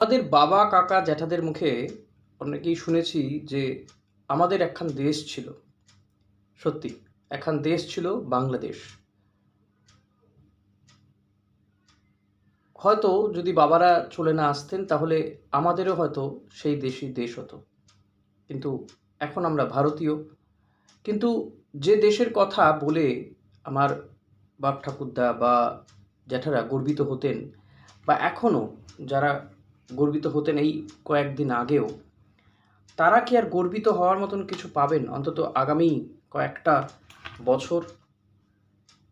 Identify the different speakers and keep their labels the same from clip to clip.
Speaker 1: আমাদের বাবা, কাকা, জ্যাঠাদের মুখে অনেকেই শুনেছি যে আমাদের একখান দেশ ছিল। সত্যি, একখান দেশ ছিল বাংলাদেশ। হয়তো যদি বাবারা চলে না আসতেন, তাহলে আমাদেরও হয়তো সেই দেশই দেশ হতো। কিন্তু এখন আমরা ভারতীয়। কিন্তু যে দেশের কথা বলে আমার বাপ ঠাকুরদা বা জ্যাঠারা গর্বিত হতেন, বা এখনও যারা গর্বিত হতেন এই কয়েকদিন আগেও। তারা কি আর গর্বিত হওয়ার মতন কিছু পাবেন? অন্তত আগামী কয়েকটা বছর।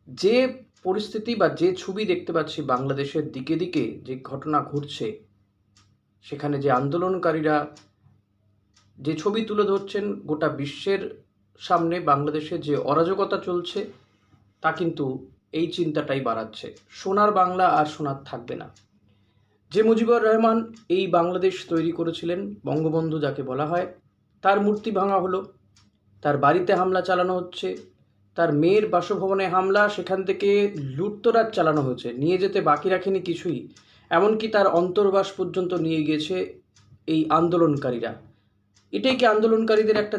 Speaker 1: যে পরিস্থিতি বা যে ছবি দেখতে পাচ্ছি বাংলাদেশের দিকে দিকে যে ঘটনা ঘটছে, সেখানে যে আন্দোলনকারীরা যে ছবি তুলে ধরছেন গোটা বিশ্বের সামনে বাংলাদেশে যে অরাজকতা চলছে, তা কিন্তু এই চিন্তাটাই বাড়াচ্ছে। সোনার বাংলা আর সোনার থাকবে না। যে মুজিবুর রহমান এই বাংলাদেশ তৈরি করেছিলেন, বঙ্গবন্ধু যাকে বলা হয়, তার মূর্তি ভাঙা হলো, তার বাড়িতে হামলা চালানো হচ্ছে, তার মেয়ের বাসভবনে হামলা, সেখান থেকে লুটতরাজ চালানো হয়েছে, নিয়ে যেতে বাকি রাখেনি কিছুই, এমনকি তার অন্তর্বাস পর্যন্ত নিয়ে গিয়েছে এই আন্দোলনকারীরা। এটাই কি আন্দোলনকারীদের একটা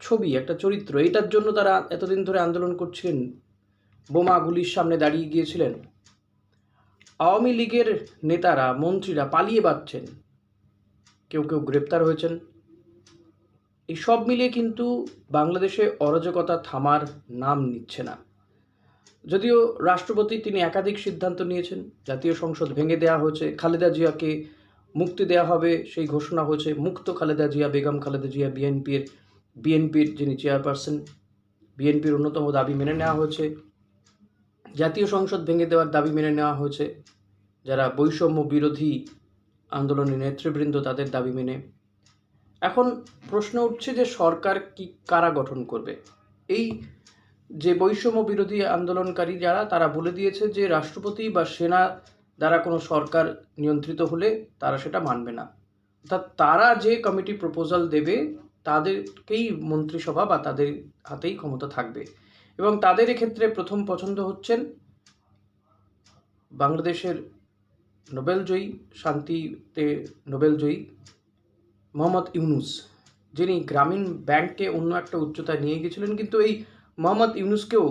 Speaker 1: ছবি, একটা চরিত্র? এটার জন্য তারা এতদিন ধরে আন্দোলন করছিলেন, বোমা গুলির সামনে দাঁড়িয়ে গিয়েছিলেন। আওয়ামী লীগের নেতারা, মন্ত্রীরা পালিয়ে বাঁচছেন। কেউ কেউ গ্রেপ্তার হয়েছেন। এই সব মিলিয়ে কিন্তু বাংলাদেশে অরাজকতা থামার নাম নিচ্ছে না। যদিও রাষ্ট্রপতি তিনি একাধিক সিদ্ধান্ত নিয়েছেন। জাতীয় সংসদ ভেঙে দেওয়া হয়েছে, খালেদা জিয়াকে মুক্তি দেওয়া হবে সেই ঘোষণা হয়েছে। মুক্ত খালেদা জিয়া, বেগম খালেদা জিয়া, বিএনপির বিএনপির যিনি চেয়ারপারসন, বিএনপির অন্যতম দাবি মেনে নেওয়া হয়েছে। জাতীয় সংসদ ভেঙে দেওয়ার দাবি মেনে নেওয়া হয়েছে। যারা বৈষম্য বিরোধী আন্দোলনের নেতৃবৃন্দ, তাদের দাবি মেনে। এখন প্রশ্ন উঠছে যে সরকার কি কারা গঠন করবে? এই যে বৈষম্য বিরোধী আন্দোলনকারী যারা, তারা বলে দিয়েছে যে রাষ্ট্রপতি বা সেনা দ্বারা কোনো সরকার নিয়ন্ত্রিত হলে তারা সেটা মানবে না। অর্থাৎ তারা যে কমিটি প্রপোজাল দেবে, তাদেরকেই মন্ত্রিসভা বা তাদের হাতেই ক্ষমতা থাকবে। এবং তাদের ক্ষেত্রে প্রথম পছন্দ হচ্ছেন বাংলাদেশের নোবেলজয়ী, শান্তিতে নোবেলজয়ী মোহাম্মদ ইউনুস, যিনি গ্রামীণ ব্যাংককে অন্য একটা উচ্চতায় নিয়ে গেছিলেন কিন্তু এই মোহাম্মদ ইউনুসকেও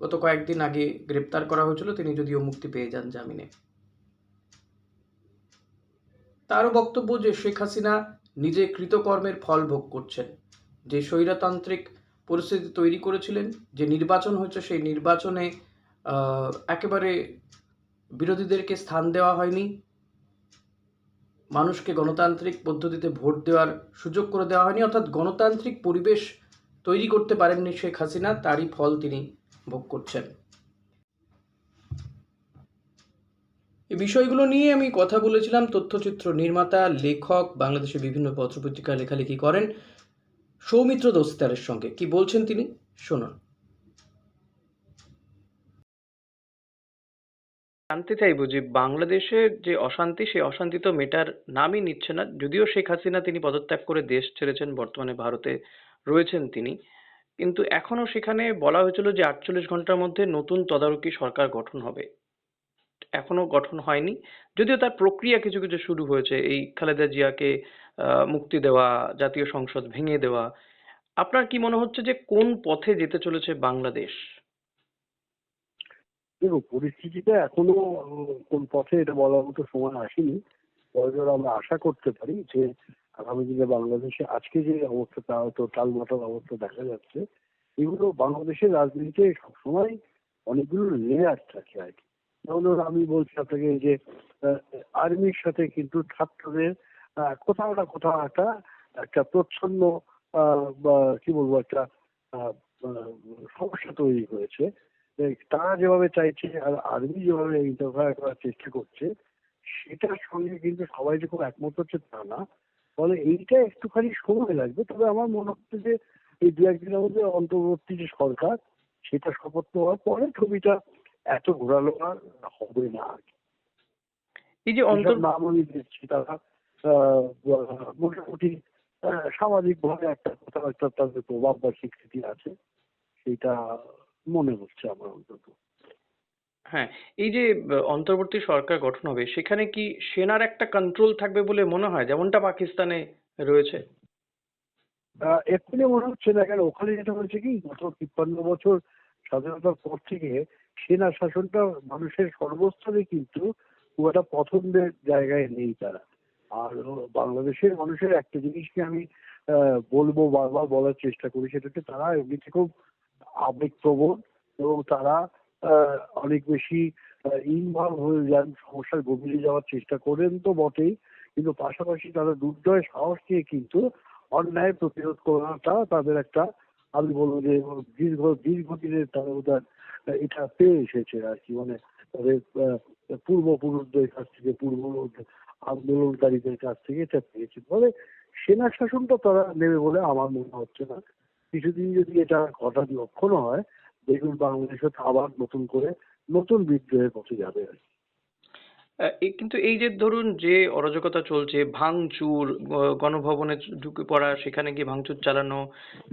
Speaker 1: গত কয়েকদিন আগে গ্রেপ্তার করা হয়েছিল। তিনি যদিও মুক্তি পেয়ে যান জামিনে। তারও বক্তব্য যে শেখ হাসিনা নিজে কৃতকর্মের ফল ভোগ করছেন। যে স্বৈরতান্ত্রিক পরিস্থিতি তৈরি করেছিলেন। যে নির্বাচন হয়েছে, সেই নির্বাচনে একেবারে বিরোধীদেরকে স্থান দেওয়া হয়নি। মানুষকে গণতান্ত্রিক পদ্ধতিতে ভোট দেওয়ার সুযোগ করে দেওয়া হয়নি। অর্থাৎ গণতান্ত্রিক পরিবেশ তৈরি করতে পারেননি শেখ হাসিনা, তারই ফল তিনি ভোগ করছেন। এই বিষয়গুলো নিয়ে আমি কথা বলেছিলাম তথ্যচিত্র নির্মাতা, লেখক, বাংলাদেশের বিভিন্ন পত্রপত্রিকা লেখালেখি করেন। সৌমিত্র দোস্তারের সঙ্গে। কি বলছেন তিনি? শুনুন। জানতে চাইব যে বাংলাদেশের যে অশান্তি, সেই অশান্তি তো মেটার নামই নিচ্ছে না। যদিও শেখ হাসিনা তিনি পদত্যাগ করে দেশ ছেড়েছেন, বর্তমানে ভারতে রয়েছেন তিনি। কিন্তু এখনও সেখানে বলা হয়েছিল যে আটচল্লিশ ঘণ্টার মধ্যে নতুন তদারকি সরকার গঠন হবে। এখনও গঠন হয়নি। যদিও তার প্রক্রিয়া কিছু কিছু শুরু হয়েছে। এই খালেদা জিয়াকে মুক্তি দেওয়া, জাতীয় সংসদ ভেঙে দেওয়া। আপনার কি মনে হচ্ছে যে কোন পথে যেতে চলেছে বাংলাদেশ?
Speaker 2: দেখো পরিস্থিতিটা এখনও কোন পথে এটা বলার মতো সময় আসেনি। বড়জোর আমরা আশা করতে পারি যে আগামী দিনে বাংলাদেশে আজকে যে অবস্থাটা হয়তো টালমাটাল অবস্থা দেখা যাচ্ছে। এগুলো বাংলাদেশের রাজনীতিতে সবসময় অনেকগুলো লেয়ার থাকে আর কি। যেমন আমি বলছি আপনাকে যে আর্মির সাথে কিন্তু ছাত্রদের কোথাও না কোথাও একটা একটা প্রচ্ছন্ন কি বলব একটা সমস্যা তৈরি হয়েছে। তারা যেভাবে চাইছে আর আর্মি যেভাবে ইন্টারফেয়ার করার চেষ্টা করছে সেটার সঙ্গে কিন্তু সবাই যে খুব একমত হচ্ছে তা না। ফলে এইটা একটুখানি সময় লাগবে। তবে আমার মনে হচ্ছে যে এই দু একদিনের মধ্যে অন্তর্বর্তী যে সরকার সেটা শপথ নেওয়ার পরে ছবিটা এত ঘোরালো আর হবে না আর কি।
Speaker 1: এই যে অন্তর
Speaker 2: নাম আমি দিচ্ছি তারা। মোটামুটি সামাজিক ভাবে একটা কোথাও একটা তাদের প্রভাব বা স্বীকৃতি আছে সেটা মনে হচ্ছে আমার অন্তত।
Speaker 1: হ্যাঁ এই যে অন্তর্বর্তী সরকার গঠন হবে সেখানে কি সেনার একটা কন্ট্রোল থাকবে বলে মনে হয়? যেমনটা পাকিস্তানে রয়েছে।
Speaker 2: এক্ষুনি মনে হচ্ছে না কেন ওখানে যেটা হয়েছে কি গত তিপ্পান্ন বছর স্বাধীনতার পর থেকে সেনা শাসনটা মানুষের সর্বস্তরে কিন্তু খুব একটা পছন্দের জায়গায় নেই তারা। আর বাংলাদেশের মানুষের একটা জিনিসকে আমি বলব বারবার বলার চেষ্টা করি, সেটা হচ্ছে তারা এমনিতে খুব আবেগপ্রবণ এবং তারা অনেক বেশি ইনভলভ হয়ে যান, সমস্যার গভীরে যাওয়ার চেষ্টা করেন তো বটেই। কিন্তু পাশাপাশি তারা দুর্দয় সাহস নিয়ে কিন্তু অন্যায় প্রতিরোধ করাটা তাদের একটা, আমি বলব যে, দীর্ঘ, দীর্ঘদিনের তারা ওদের এটা পেয়ে এসেছে আর কি। মানে তাদের পূর্বপুরুষদের কাছ থেকে পূর্ব আন্দোলনকারীদের কাছ থেকে এটা পেয়েছে ফলে সেনা শাসনটা তারা নেবে বলে আমার মনে হচ্ছে না কিছুদিন যদি এটা হঠাৎ লক্ষণ হয়, দেখুন বাংলাদেশ আবার নতুন করে নতুন বিদ্রোহের পথে যাবে আর কি।
Speaker 1: কিন্তু এই যে ধরুন যে অরাজকতা চলছে, ভাঙচুর গণভবনে ঢুকে পড়া, সেখানে গিয়ে ভাঙচুর চালানো,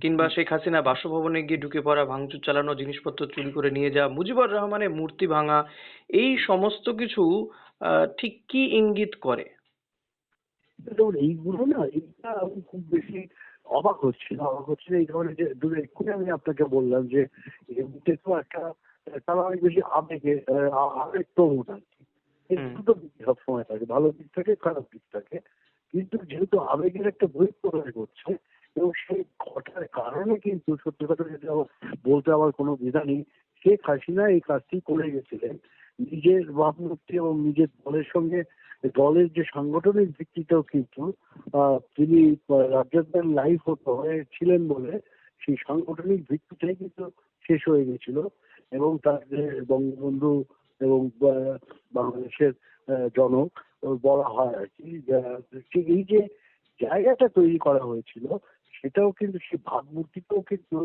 Speaker 1: কিংবা শেখ হাসিনা বাসভবনে গিয়ে ঢুকে পড়া, ভাঙচুর চালানো, জিনিসপত্র চুরি করে নিয়ে যাওয়া, মুজিবুর রহমানের মূর্তি ভাঙা, এই সমস্ত কিছু ঠিক কি ইঙ্গিত করে?
Speaker 2: যেমন এইগুলো না এইটা আমি খুব বেশি অবাক হচ্ছি না অবাক হচ্ছে না এই ধরনের যে দূরে এক্ষুনি আমি আপনাকে বললাম যে এমনিতে তো একটা তারা অনেক বেশি আবেগে আবেগ প্রবণ আর কি। দুটো দিক সবসময় থাকে ভালো দিক থাকে খারাপ দিক থাকে। কিন্তু যেহেতু আবেগের একটা বই প্রকাশ করছে এবং সেই ঘটার কারণে কিন্তু সত্যি কথা যদি বলতে আমার কোনো দ্বিধা নেই শেখ হাসিনা এই কাজটি করে গেছিলেন। নিজের ভাবমূর্তি এবং নিজের দলের সঙ্গে, দলের যে সাংগঠনিক ভিত্তিতেও কিন্তু তিনি রাজ্জাকের লাইফ হতো হয়েছিলেন বলে সেই সাংগঠনিক ভিত্তিটাই কিন্তু শেষ হয়ে গেছিল এবং তার যে বঙ্গবন্ধু এবং বাংলাদেশের জনক বলা হয় আর কি এই যে জায়গাটা তৈরি করা হয়েছিল, সেটাও কিন্তু সেই ভাবমূর্তিটাও কিন্তু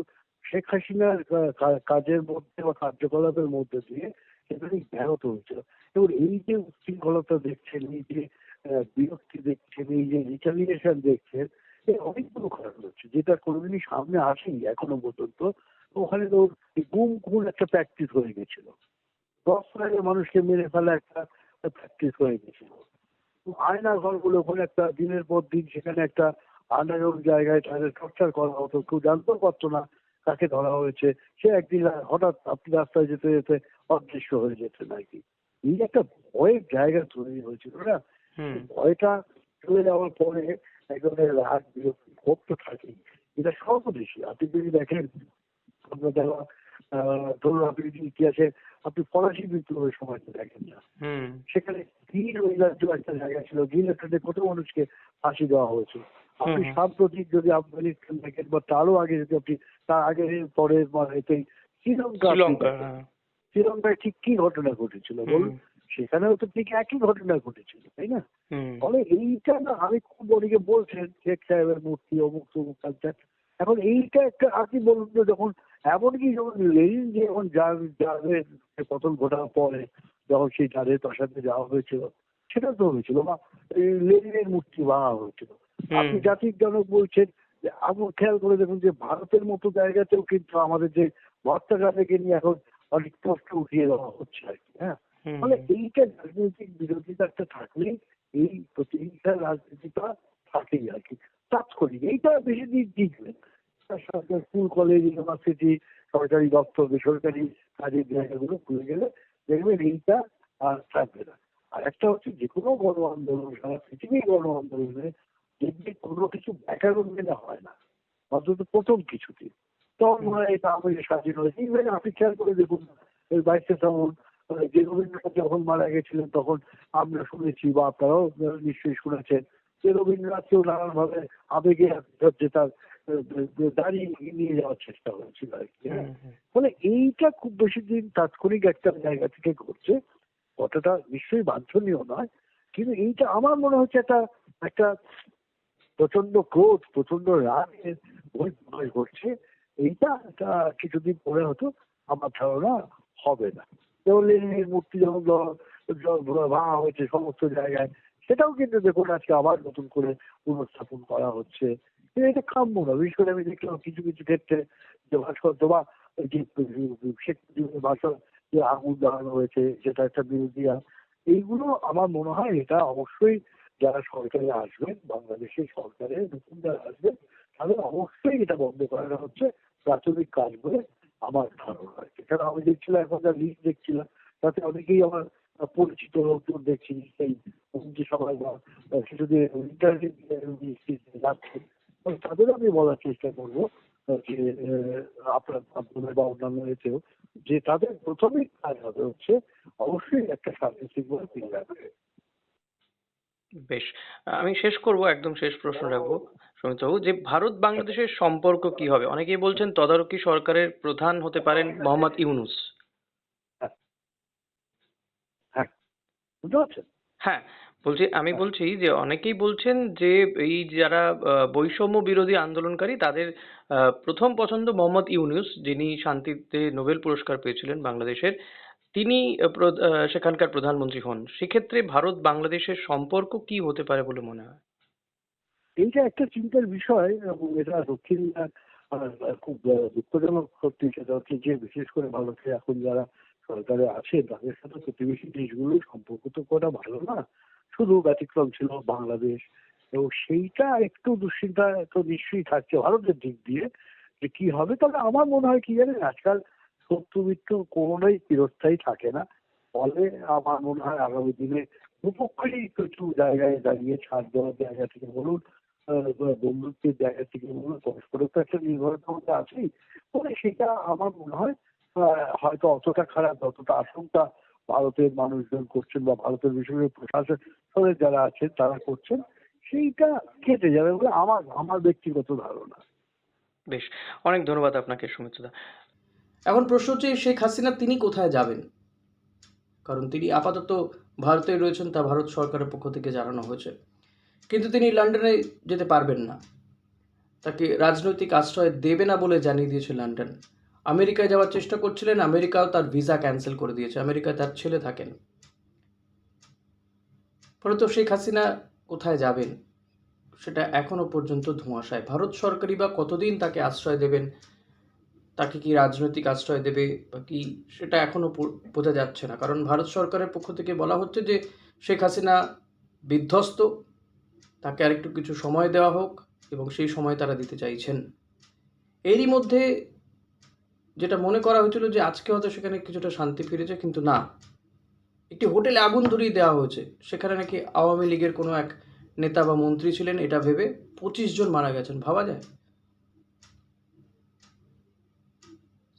Speaker 2: শেখ হাসিনার কাজের মধ্যে বা কার্যকলাপের মধ্যে দিয়ে সেখানে ব্যাহত হয়েছিল এবং এই যে উচ্ছৃঙ্খলতা দেখছেন, এই যে বিরক্তি দেখছেন, এই যে রিটালিয়েশন দেখছেন এই অনেকগুলো কারণ হচ্ছে যেটা কোনোদিনই সামনে আসেনি এখনও পর্যন্ত। ওখানে তো গুম খুন একটা প্র্যাকটিস হয়ে গেছিল। দশ হাজার মানুষকে মেরে ফেলা একটা প্র্যাকটিস হয়ে গেছিল। আয়না ঘরগুলো ওখানে একটা দিনের পর দিন সেখানে একটা আন্ডারগ্রাউন্ড জায়গায় তাদের টর্চার করা হতো, কেউ জানতেও পারতো না কাকে ধরা হয়েছে। সে একদিন হঠাৎ আপনি রাস্তায় যেতে যেতে অদৃশ্য হয়ে যেতেন আর কি এই একটা ভয়ের জায়গা তৈরি হয়েছিল না? ভয়টা চলে যাওয়ার পরে এক ধরনের রাগ বিরক্তি ক্ষোভ তো থাকেই। এটা সর্বদেশী। আপনি যদি দেখেন আমরা যারা ধরুন আপনি যদি ইতিহাসে আপনি ফরাসি বিদ্রোহের সময় দেখেন না। সেখানে গিল ঐরাজ্য একটা জায়গা ছিল গিলেটে কত মানুষকে ফাঁসি দেওয়া হয়েছে। আপনি সাম্প্রতিক যদি আফগানিস্তান দেখেন বা তারও আগে যদি আপনি তার আগে পরে বা এতে শ্রীলঙ্কা শ্রীলঙ্কায় ঠিক কি ঘটনা ঘটেছিল বলুন? সেখানেও তো ঠিক একই ঘটনা ঘটেছিল তাই না? ফলে এইটা না আমি খুব অনেকে বলছেন শেখ সাহেবের মূর্তি অমুক তমুক কালচার। এখন এইটা একটা আপনি বলুন তো যখন এমনকি যখন লেনিন যখন যাদের পতন ঘটার পরে যখন সেই যাদের প্রাসাদে যাওয়া হয়েছিল সেটা তো হয়েছিল বা এই লেনিনের মূর্তি ভাঙা হয়েছিল। আপনি জাতির জনক বলছেন আপনি খেয়াল করে দেখুন যে ভারতের মতো জায়গাতেও কিন্তু আমাদের যে ভট্টাচার্যকে নিয়ে এখন অনেক প্রশ্ন উঠিয়ে দেওয়া হচ্ছে আর কি হ্যাঁ? ফলে এইটা রাজনৈতিক বিরোধিতা একটা থাকলেই এই প্রতিহিংসার রাজনীতিটা থাকেই আর কি। তাৎক্ষণিক এইটা বেশি দিন তার সাথে স্কুল কলেজ ইউনিভার্সিটি সরকারি দপ্তর বেসরকারি কাজের জায়গাগুলো খুলে গেলে দেখবেন এইটা আর থাকবে না। আর একটা হচ্ছে যে কোনো গণ আন্দোলন সারা পৃথিবীর গণ আন্দোলনে দেখবে কোনো কিছু ব্যাকরণ মেনে হয় না অন্তত প্রথম কিছুতে তখন মনে হয় এটা আমাদের স্বাধীন হয়েছে ইভেন আপনি খেয়াল করে দেখুন বাইশে শ্রাবণ যে রবীন্দ্রনাথ যখন মারা গেছিলেন তখন আমরা শুনেছি বা আপনারাও নিশ্চয়ই শুনেছেন যে রবীন্দ্রনাথকেও নানান ভাবে আবেগে হচ্ছে তার দাঁড়িয়ে নিয়ে যাওয়ার চেষ্টা হয়েছিল আর কি হ্যাঁ। ফলে এইটা খুব বেশি দিন তাৎক্ষণিক একটা জায়গা থেকে ঘটছে কতটা নিশ্চয়ই বাঞ্ছনীয় নয় কিন্তু এইটা আমার মনে হচ্ছে একটা একটা প্রচণ্ড ক্রোধ প্রচণ্ড রাগের ঘটছে। এইটা একটা কিছুদিন পরে হয়তো আমার ধারণা হবে না। যেমন লেনিনের মূর্তি যখন ভাঙা হয়েছে সমস্ত জায়গায়, সেটাও কিন্তু দেখুন আজকে আবার নতুন করে পুনঃস্থাপন করা হচ্ছে। এটা কাম্য না, বিশেষ করে আমি দেখলাম কিছু কিছু ক্ষেত্রে যে ভাস্কর্য বা যে শেখ মুজিবের ভাষণ যে আগুন জ্বালানো হয়েছে যেটা একটা বিরোধী এইগুলো আমার মনে হয় এটা অবশ্যই যারা সরকারে আসবেন, বাংলাদেশের সরকারে নতুন যারা আসবেন তাদের অবশ্যই এটা বন্ধ করানো হচ্ছে প্রাথমিক কাজ বলে আমার ধারণা এছাড়া আমি দেখছিলাম, এখন যা লিস্ট দেখছিলাম, তাতে অনেকেই আমার পরিচিত লোকজন দেখছি, সেই মন্ত্রিসভায় বা কিছুদিন ইন্টারনেট যাচ্ছে তাদের আমি বলার চেষ্টা করব যে আপনার মাধ্যমে বা অন্যান্য এতেও, যে তাদের প্রাথমিক কাজ হবে হচ্ছে অবশ্যই একটা শান্তি শৃঙ্খলা ফিরে রাখবে
Speaker 1: বেশ আমি শেষ করব একদম শেষ প্রশ্ন রাখব সমিতবাবু যে ভারত বাংলাদেশের সম্পর্ক কি হবে? অনেকেই বলছেন তদারকি সরকারের প্রধান হতে পারেন মোহাম্মদ ইউনুস।
Speaker 2: হ্যাঁ
Speaker 1: হ্যাঁ বলছি আমি বলছি যে অনেকেই বলছেন যে এই যারা বৈষম্য বিরোধী আন্দোলনকারী তাদের আহ, প্রথম পছন্দ মোহাম্মদ ইউনুস যিনি শান্তিতে নোবেল পুরস্কার পেয়েছিলেন বাংলাদেশের। তিনি সেখানকার প্রধানমন্ত্রী হন। সেক্ষেত্রে ভারত বাংলাদেশের সম্পর্ক কি হতে পারে বলে মনে হয়?
Speaker 2: এইটা একটা চিন্তার বিষয় এবং এটা দক্ষিণ খুব দুঃখজনক সত্যি সেটা হচ্ছে যে বিশেষ করে ভারতে এখন যারা সরকারে আছে, তাদের সাথে প্রতিবেশী দেশগুলোর সম্পর্ক তো করা ভালো না। শুধু ব্যতিক্রম ছিল বাংলাদেশ। এবং সেইটা একটু দুশ্চিন্তা তো নিশ্চয়ই থাকছে ভারতের দিক দিয়ে যে কি হবে। তবে আমার মনে হয় কি জানেন, আজকাল শত্রু মিত্র কোনোটাই চিরস্থায়ী থাকে না। ফলে আমার মনে হয় আগামী দিনে দুপক্ষেরই কিছু জায়গায় দাঁড়িয়ে ছাড় দেওয়ার জায়গা থেকে বলুন বন্ধুত্বের জায়গা থেকে বলুন, পরস্পরের তো একটা নির্ভরতার মধ্যে আছেই। ফলে সেটা আমার মনে হয় হয়তো অতটা খারাপ যতটা আশঙ্কা ভারতের মানুষজন করছেন বা ভারতের বিশেষ প্রশাসনের যারা আছেন, তারা করছেন, সেইটা কেটে যাবে বলে আমার আমার ব্যক্তিগত ধারণা।
Speaker 1: বেশ, অনেক ধন্যবাদ আপনাকে সুমিত্রদা এখন প্রশ্ন হচ্ছে, শেখ হাসিনা তিনি কোথায় যাবেন? কারণ তিনি আপাতত ভারতে রয়েছেন, তা ভারত সরকারের পক্ষ থেকে জানানো হয়েছে। কিন্তু তিনি লন্ডনে যেতে পারবেন না। তাকে রাজনৈতিক আশ্রয় দেবে না বলে জানিয়ে দিয়েছে লন্ডন। আমেরিকায় যাওয়ার চেষ্টা করছিলেন, আমেরিকাও তার ভিসা ক্যান্সেল করে দিয়েছে। আমেরিকায় তার ছেলে থাকেন। ফলত শেখ হাসিনা কোথায় যাবেন? সেটা এখনও পর্যন্ত ধোঁয়াশায়। ভারত সরকারই বা কতদিন তাকে আশ্রয় দেবেন তাকে কি রাজনৈতিক আশ্রয় দেবে বা কি, সেটা এখনও বোঝা যাচ্ছে না। কারণ ভারত সরকারের পক্ষ থেকে বলা হচ্ছে যে শেখ হাসিনা বিধ্বস্ত, তাকে আরেকটু কিছু সময় দেওয়া হোক এবং সেই সময় তারা দিতে চাইছেন। এরই মধ্যে যেটা মনে করা হয়েছিল যে আজকে হয়তো সেখানে কিছুটা শান্তি ফিরেছে, কিন্তু না। একটি হোটেলে আগুন ধরিয়ে দেওয়া হয়েছে। সেখানে নাকি আওয়ামী লীগের কোনো এক নেতা বা মন্ত্রী ছিলেন, এটা ভেবে পঁচিশ জন মারা গেছেন। ভাবা যায়?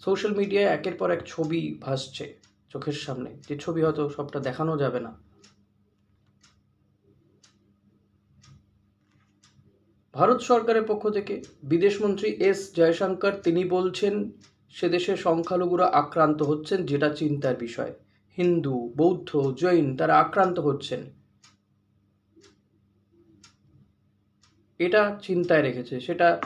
Speaker 1: সোশ্যাল মিডিয়ায় একের পর এক ছবি ভাসছে চোখের সামনে। যে ছবি হয়তো সবটা দেখানো যাবে না। ভারত সরকারের পক্ষ থেকে বিদেশমন্ত্রী এস জয়শঙ্কর, তিনি বলছেন, সে দেশে সংখ্যালঘুরা আক্রান্ত হচ্ছেন, যেটা চিন্তার বিষয়। হিন্দু, বৌদ্ধ, জৈন, তারা আক্রান্ত হচ্ছেন। এটা চিন্তায় রেখেছে। সেটা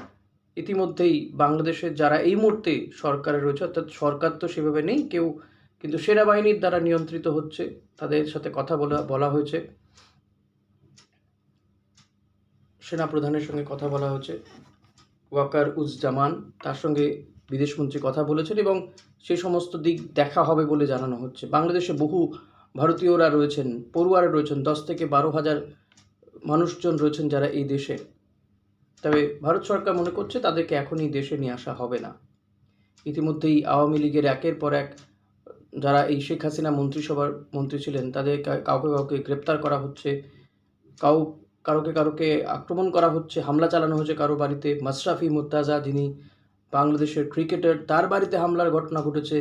Speaker 1: ইতিমধ্যেই বাংলাদেশের যারা এই মুহূর্তে সরকারে রয়েছে, অর্থাৎ সরকার তো সেভাবে নেই, কেউ কিন্তু সেনাবাহিনীর দ্বারা নিয়ন্ত্রিত হচ্ছে, তাদের সাথে কথা বলা বলা হয়েছে। সেনা প্রধানের সঙ্গে কথা বলা হয়েছে। ওয়াকার উজ্জামান তার সঙ্গে বিদেশমন্ত্রী কথা বলেছেন এবং সেই সমস্ত দিক দেখা হবে বলে জানানো হচ্ছে। বাংলাদেশে বহু ভারতীয়রা রয়েছেন, পড়ুয়ারা রয়েছেন, দশ থেকে বারো হাজার মানুষজন রয়েছেন যারা এই দেশে। তবে ভারত সরকার মনে করছে তাদেরকে এখনই দেশে নিয়ে আসা হবে না। ইতিমধ্যেই আওয়ামী লীগের একের পর এক যারা এই শেখ হাসিনা মন্ত্রিসভার মন্ত্রী ছিলেন, তাদের কাউকে কাউকে গ্রেপ্তার করা হচ্ছে, কাউ, কারোকে কারোকে আক্রমণ করা হচ্ছে, হামলা চালানো হচ্ছে কারও বাড়িতে, মাশরাফি মুর্তাজা যিনি বাংলাদেশের ক্রিকেটার, তার বাড়িতে হামলার ঘটনা ঘটেছে।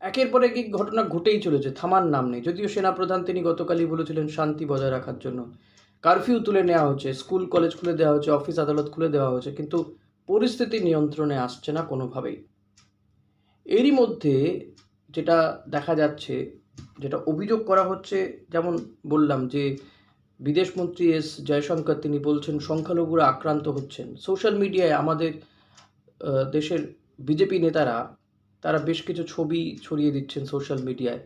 Speaker 1: একের পর এক ঘটনা ঘটেই চলেছে, থামার নাম নেই। যদিও সেনাপ্রধান তিনি গতকালই বলেছিলেন শান্তি বজায় রাখার জন্য। কারফিউ তুলে নেওয়া হচ্ছে, স্কুল, কলেজ খুলে দেওয়া হচ্ছে, অফিস, আদালত খুলে দেওয়া হচ্ছে, কিন্তু পরিস্থিতি নিয়ন্ত্রণে আসছে না কোনোভাবেই। এরই মধ্যে যেটা দেখা যাচ্ছে, যেটা অভিযোগ করা হচ্ছে, যেমন বললাম যে বিদেশমন্ত্রী এস জয়শঙ্কর, তিনি বলছেন সংখ্যালঘুরা আক্রান্ত হচ্ছেন। সোশ্যাল মিডিয়ায় আমাদের দেশের বিজেপি নেতারা, তারা বেশ কিছু ছবি ছড়িয়ে দিচ্ছেন সোশ্যাল মিডিয়ায়।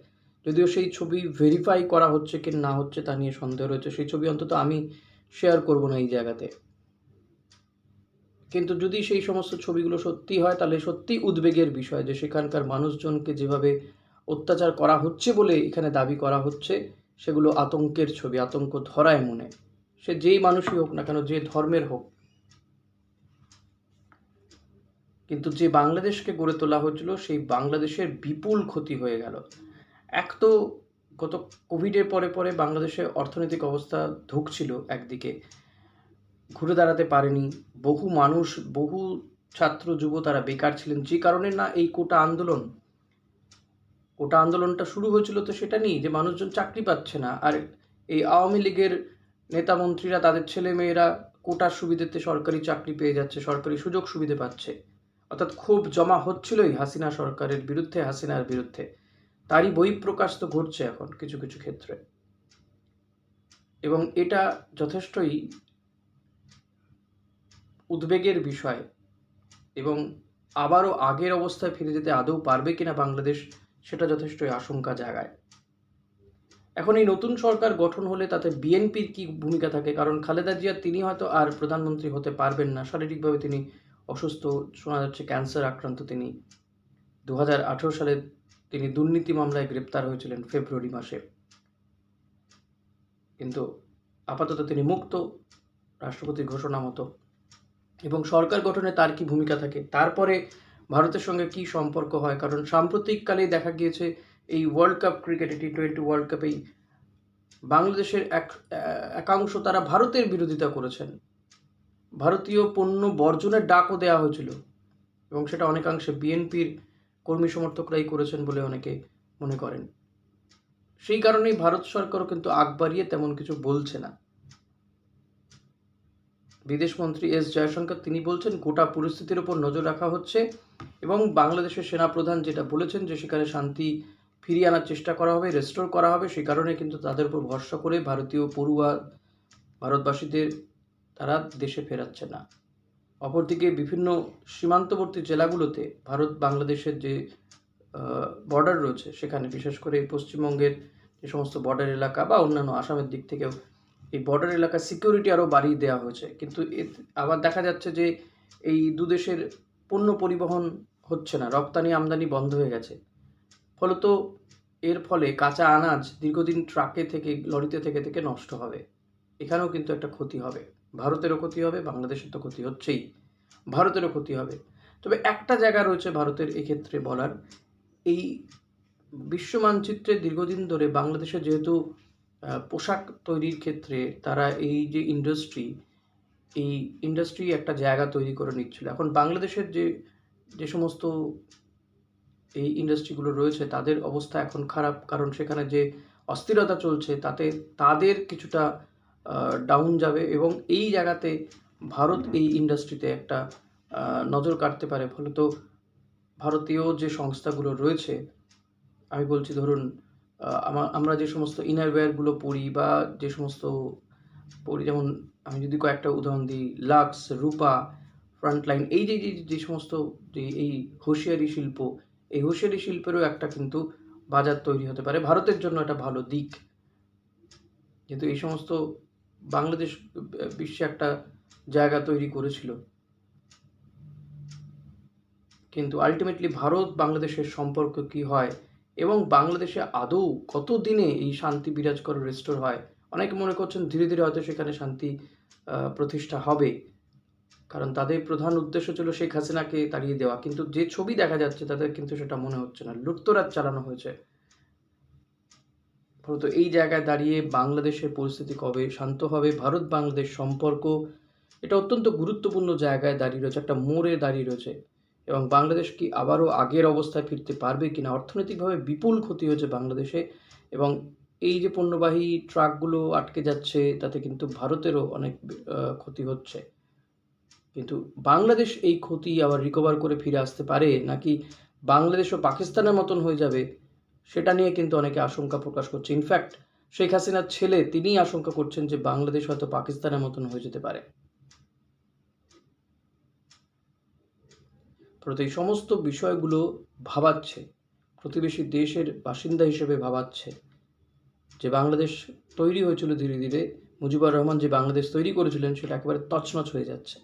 Speaker 1: যদিও সেই ছবি ভেরিফাই করা হচ্ছে কি না হচ্ছে তা নিয়ে সন্দেহ রয়েছে। সেই ছবি অন্তত আমি শেয়ার করব না এই জায়গাতে। কিন্তু যদি সেই সমস্ত ছবিগুলো সত্যি হয়, তাহলে সত্যি উদ্বেগের বিষয় যে সেখানকার মানুষজনকে যেভাবে অত্যাচার করা হচ্ছে বলে এখানে দাবি করা হচ্ছে, সেগুলো আতঙ্কের ছবি, আতঙ্ক ধরায় মনে। সে যেই মানুষই হোক না কেন, যে ধর্মের হোক। কিন্তু যে বাংলাদেশকে গড়ে তোলা হয়েছিল, সেই বাংলাদেশের বিপুল ক্ষতি হয়ে গেল। এক তো গত কোভিডের পরে পরে বাংলাদেশে অর্থনৈতিক অবস্থা ধুকছিল একদিকে, ঘুরে দাঁড়াতে পারেনি। বহু মানুষ, বহু ছাত্র, যুব তারা বেকার ছিলেন। যে কারণে না এই কোটা আন্দোলন, কোটা আন্দোলনটা শুরু হয়েছিল তো সেটা নিয়ে যে মানুষজন চাকরি পাচ্ছে না। আর এই আওয়ামী লীগের নেতা মন্ত্রীরা তাদের ছেলে মেয়েরা কোটার সুবিধেতে সরকারি চাকরি পেয়ে যাচ্ছে, সরকারি সুযোগ সুবিধে পাচ্ছে। অর্থাৎ খুব জমা হচ্ছিলই হাসিনা সরকারের বিরুদ্ধে, হাসিনার বিরুদ্ধে। তারই বহিঃপ্রকাশ তো ঘটছে এখন কিছু কিছু ক্ষেত্রে। এবং এটা যথেষ্টই উদ্বেগের বিষয় এবং আবারও আগের অবস্থায় ফিরে যেতে আদৌ পারবে কিনা বাংলাদেশ, সেটা যথেষ্টই আশঙ্কা জাগায়। এখন এই নতুন সরকার গঠন হলে তাতে বিএনপির কি ভূমিকা থাকে? কারণ খালেদা জিয়া, তিনি হয়তো আর প্রধানমন্ত্রী হতে পারবেন না। শারীরিকভাবে তিনি অসুস্থ, শোনা যাচ্ছে ক্যান্সার আক্রান্ত তিনি। দু সালে তিনি দুর্নীতি মামলায় গ্রেপ্তার হয়েছিলেন ফেব্রুয়ারি মাসে। কিন্তু আপাতত তিনি মুক্ত রাষ্ট্রপতির ঘোষণা মতো। এবং সরকার গঠনে তার কি ভূমিকা থাকে, তারপরে ভারতের সঙ্গে কি সম্পর্ক হয়, কারণ সাম্প্রতিককালে দেখা গিয়েছে এই ওয়ার্ল্ড কাপ ক্রিকেটে টি টোয়েন্টি ওয়ার্ল্ড কাপেই বাংলাদেশের এক, একাংশ তারা ভারতের বিরোধিতা করেছেন। ভারতীয় পণ্য বর্জনের ডাকও দেওয়া হয়েছিল। এবং সেটা অনেকাংশে বিএনপির কর্মী সমর্থকরাই করেছেন বলে অনেকে মনে করেন। সেই কারণেই ভারত সরকারও কিন্তু আগ বাড়িয়ে তেমন কিছু বলছে না। বিদেশমন্ত্রী এস জয়শঙ্কর তিনি বলছেন, গোটা পরিস্থিতির উপর নজর রাখা হচ্ছে এবং বাংলাদেশের সেনাপ্রধান যেটা বলেছেন যে সেখানে শান্তি ফিরিয়ে আনার চেষ্টা করা হবে রেস্টোর করা হবে, সেই কারণে কিন্তু তাদের উপর ভরসা করে ভারতীয় পড়ুয়া ভারতবাসীদের তারা দেশে ফেরাচ্ছে না। অপরদিকে বিভিন্ন সীমান্তবর্তী জেলাগুলোতে ভারত বাংলাদেশের যে বর্ডার রয়েছে, সেখানে বিশেষ করে পশ্চিমবঙ্গের যে সমস্ত বর্ডার এলাকা বা অন্যান্য আসামের দিক থেকেও এই বর্ডার এলাকার সিকিউরিটি আরও বাড়িয়ে দেওয়া হয়েছে। কিন্তু আবার দেখা যাচ্ছে যে এই দু দেশের পণ্য পরিবহন হচ্ছে না, রপ্তানি আমদানি বন্ধ হয়ে গেছে। ফলত এর ফলে কাঁচা আনাজ দীর্ঘদিন ট্রাকে থেকে, লরিতে থেকে থেকে নষ্ট হবে। এখানেও কিন্তু একটা ক্ষতি হবে। ভারতেরও ক্ষতি হবে, বাংলাদেশের তো ক্ষতি হচ্ছেই, ভারতেরও ক্ষতি হবে। তবে একটা জায়গা রয়েছে ভারতের এক্ষেত্রে বলার, এই বিশ্ব মানচিত্রে দীর্ঘদিন ধরে বাংলাদেশে যেহেতু পোশাক তৈরির ক্ষেত্রে তারা এই যে ইন্ডাস্ট্রি এই ইন্ডাস্ট্রি একটা জায়গা তৈরি করে নিচ্ছিল। এখন বাংলাদেশের যে যে সমস্ত এই ইন্ডাস্ট্রিগুলো রয়েছে, তাদের অবস্থা এখন খারাপ। কারণ সেখানে যে অস্থিরতা চলছে, তাতে তাদের কিছুটা ডাউন যাবে এবং এই জায়গাতে ভারত এই ইন্ডাস্ট্রিতে একটা নজর কাটতে পারে। ফলত ভারতীয় যে সংস্থাগুলো রয়েছে আমি বলছি ধরুন আহ, আমা- আমরা যে সমস্ত ইনারওয়্যারগুলো পড়ি বা যে সমস্ত পড়ি যেমন আমি যদি কয়েকটা উদাহরণ দিই লাক্স রূপা ফ্রন্টলাইন এই যে যে যে সমস্ত যে এই হুঁশিয়ারি শিল্প এই হুঁশিয়ারি শিল্পেরও একটা কিন্তু বাজার তৈরি হতে পারে। ভারতের জন্য এটা ভালো দিক। যেহেতু এই সমস্ত বাংলাদেশ বিশ্বে একটা জায়গা তৈরি করেছিল। কিন্তু আলটিমেটলি ভারত বাংলাদেশের সম্পর্ক কি হয় এবং বাংলাদেশে আদৌ কত দিনে এই শান্তি বিরাজ করে রেস্টোর হয়? অনেকে মনে করছেন ধীরে ধীরে হয়তো সেখানে শান্তি প্রতিষ্ঠা হবে। কারণ তাদের প্রধান উদ্দেশ্য ছিল শেখ হাসিনাকে তাড়িয়ে দেওয়া। কিন্তু যে ছবি দেখা যাচ্ছে তাদের কিন্তু সেটা মনে হচ্ছে না। লুটতরাজ চালানো হয়েছে। ফলত এই জায়গায় দাঁড়িয়ে বাংলাদেশের পরিস্থিতি কবে শান্ত হবে? ভারত, বাংলাদেশ সম্পর্ক, এটা অত্যন্ত গুরুত্বপূর্ণ জায়গায় দাঁড়িয়ে রয়েছে, একটা মোড়ে দাঁড়িয়ে রয়েছে। এবং বাংলাদেশ কি আবারও আগের অবস্থায় ফিরতে পারবে কিনা? অর্থনৈতিকভাবে বিপুল ক্ষতি হয়েছে বাংলাদেশে এবং এই যে পণ্যবাহী ট্রাকগুলো আটকে যাচ্ছে, তাতে কিন্তু ভারতেরও অনেক ক্ষতি হচ্ছে। কিন্তু বাংলাদেশ এই ক্ষতি আবার রিকভার করে ফিরে আসতে পারে? নাকি বাংলাদেশ ও পাকিস্তানের মতন হয়ে যাবে? সেটা নিয়ে কিন্তু অনেকে আশঙ্কা প্রকাশ করছে। ইনফ্যাক্ট শেখ হাসিনার ছেলে তিনিই আশঙ্কা করছেন যে বাংলাদেশ হয়তো পাকিস্তানের মতন হয়ে যেতে পারে। এই সমস্ত বিষয়গুলো ভাবাচ্ছে, প্রতিবেশী দেশের বাসিন্দা হিসেবে ভাবাচ্ছে যে বাংলাদেশ তৈরি হয়েছিল ধীরে ধীরে, মুজিবুর রহমান যে বাংলাদেশ তৈরি করেছিলেন সেটা একেবারে তছনছ হয়ে যাচ্ছে।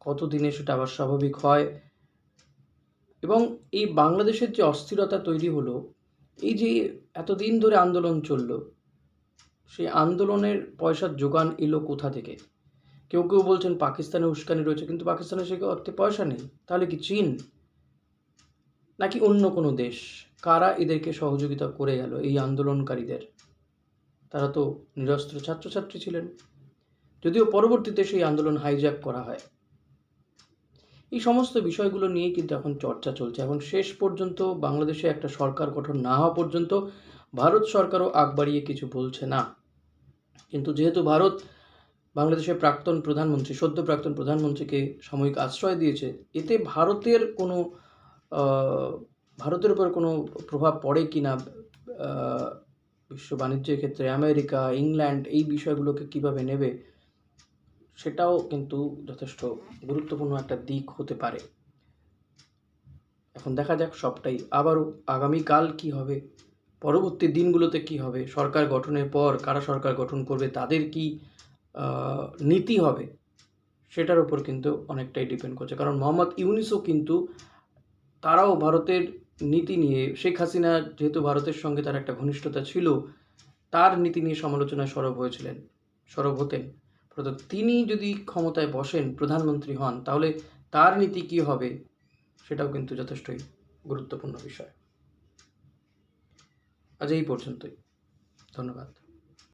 Speaker 1: কতদিনে সেটা আবার স্বাভাবিক হয়? এবং এই বাংলাদেশের যে অস্থিরতা তৈরি হলো এই যে এতদিন ধরে আন্দোলন চলল, সেই আন্দোলনের পয়সার যোগান এলো কোথা থেকে? কেউ কেউ বলছেন পাকিস্তানে উস্কানি রয়েছে, কিন্তু পাকিস্তানে সে অর্থে পয়সা নেই, তাহলে কি চীন? নাকি অন্য কোনো দেশ? কারা এদেরকে সহযোগিতা করে গেল এই আন্দোলনকারীদের? তারা তো নিরস্ত্র ছাত্রছাত্রী ছিলেন। যদিও পরবর্তীতে সেই আন্দোলন হাইজ্যাক করা হয়। এই সমস্ত বিষয়গুলো নিয়েই কিন্তু এখন চর্চা চলছে। এখন শেষ পর্যন্ত বাংলাদেশে একটা সরকার গঠন না হওয়া পর্যন্ত ভারত সরকারও আগ বাড়িয়ে কিছু বলছে না। কিন্তু যেহেতু ভারত বাংলাদেশের প্রাক্তন প্রধানমন্ত্রী, সদ্য প্রাক্তন প্রধানমন্ত্রীকে সাময়িক আশ্রয় দিয়েছে, এতে ভারতের কোনো ভারতের উপর কোনো প্রভাব পড়ে কি না বিশ্ব বাণিজ্যের ক্ষেত্রে আমেরিকা, ইংল্যান্ড এই বিষয়গুলোকে কীভাবে নেবে সেটাও কিন্তু যথেষ্ট গুরুত্বপূর্ণ একটা দিক হতে পারে। এখন দেখা যাক সবটাই আবারও আগামীকাল কি হবে, পরবর্তী দিনগুলোতে কি হবে, সরকার গঠনের পর কারা সরকার গঠন করবে, তাদের কি নীতি হবে, সেটার উপর কিন্তু অনেকটাই ডিপেন্ড করছে। কারণ মোহাম্মদ ইউনিসও কিন্তু তারাও ভারতের নীতি নিয়ে, শেখ হাসিনা যেহেতু ভারতের সঙ্গে তার একটা ঘনিষ্ঠতা ছিল, তার নীতি নিয়ে সমালোচনায় সরব হয়েছিলেন, সরব হতেন। ফলত তিনি যদি ক্ষমতায় বসেন, প্রধানমন্ত্রী হন, তাহলে তার নীতি কি হবে? সেটাও কিন্তু যথেষ্টই গুরুত্বপূর্ণ বিষয়। আজ এই পর্যন্তই। ধন্যবাদ।